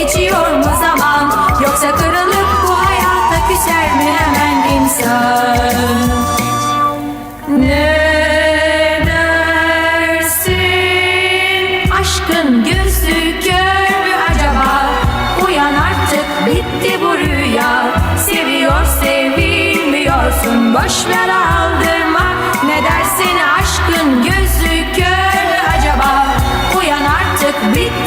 geçiyor mu zaman? Yoksa kırılıp bu hayata küser mi hemen insan? Ne dersin? Aşkın gözü kör mü acaba? Uyan artık bitti bu rüya. Seviyor sevilmiyorsun boşver aldırma. Ne dersin? Aşkın gözü kör mü acaba? Uyan artık bitti